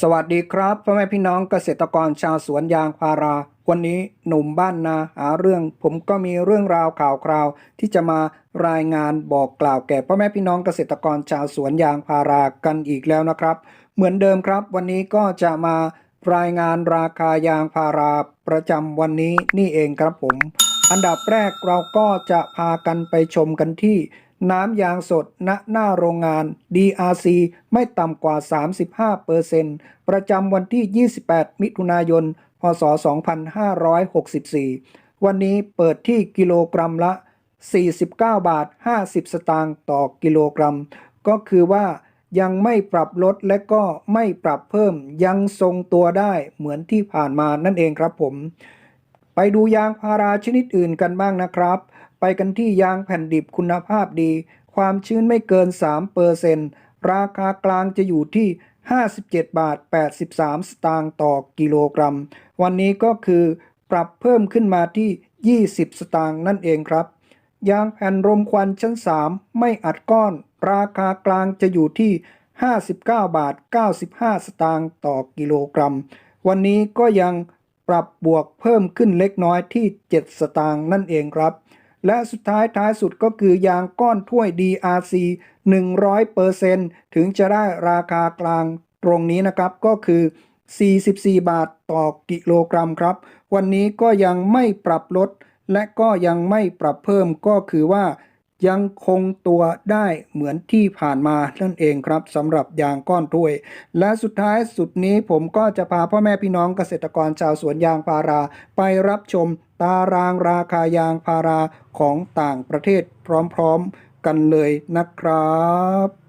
สวัสดีครับพ่อแม่พี่น้องเกษตรกรชาวสวนยางพารา วันนี้หนุ่มบ้านนาหาเรื่อง ผมก็มีเรื่องราวข่าวคราว ที่จะมารายงานบอกกล่าวแก่พ่อแม่พี่น้องเกษตรกรชาวสวนยางพารากันอีกแล้วนะครับ เหมือนเดิมครับ วันนี้ก็จะมารายงานราคายางพาราประจำวันนี้นี่เองครับผม อันดับแรกเราก็จะพากันไปชมกันที่ น้ำยางสด ณ หน้าโรงงาน DRC ไม่ต่ำกว่า 35%ประจำวันที่ 28 มิถุนายน พศ 2564 วันนี้เปิดที่กิโลกรัมละ 49 บาท 50 สตางค์ต่อกิโลกรัม ก็คือว่ายังไม่ปรับลดและก็ไม่ปรับเพิ่มยังทรงตัวได้เหมือนที่ผ่านมานั่นเองครับผม ไปดูยางพาราชนิดอื่นกันบ้างนะครับ ไปกันที่ยางแผ่นดิบคุณภาพดี ความชื้นไม่เกิน3%ราคากลางจะอยู่ที่ 57 บาท 83 สตางค์ต่อกิโลกรัม วันนี้ก็คือปรับเพิ่มขึ้นมาที่ 20 สตางค์นั่นเองครับ ยางแผ่นรมควันชั้น 3 ไม่อัดก้อน ราคากลางจะอยู่ที่ 59 บาท 95 สตางค์ต่อกิโลกรัม วันนี้ก็ยังปรับบวกเพิ่มขึ้นเล็กน้อยที่ 7 สตางค์นั่นเองครับ และสุดท้ายท้ายสุดก็คือยางก้อนถ้วย DRC 100%ถึงจะได้ราคากลางตรงนี้นะครับก็คือ 44 บาทต่อกิโลกรัมครับ วันนี้ก็ยังไม่ปรับลด และก็ยังไม่ปรับเพิ่มก็คือว่า ยังคงตัวได้เหมือนที่ผ่านมานั่นเองครับสำหรับยางก้อนถ้วย และสุดท้ายสุดนี้ผมก็จะพาพ่อแม่พี่น้องเกษตรกรชาวสวนยางพารา ไปรับชมตารางราคายางพาราของต่างประเทศพร้อมๆกันเลยนะครับ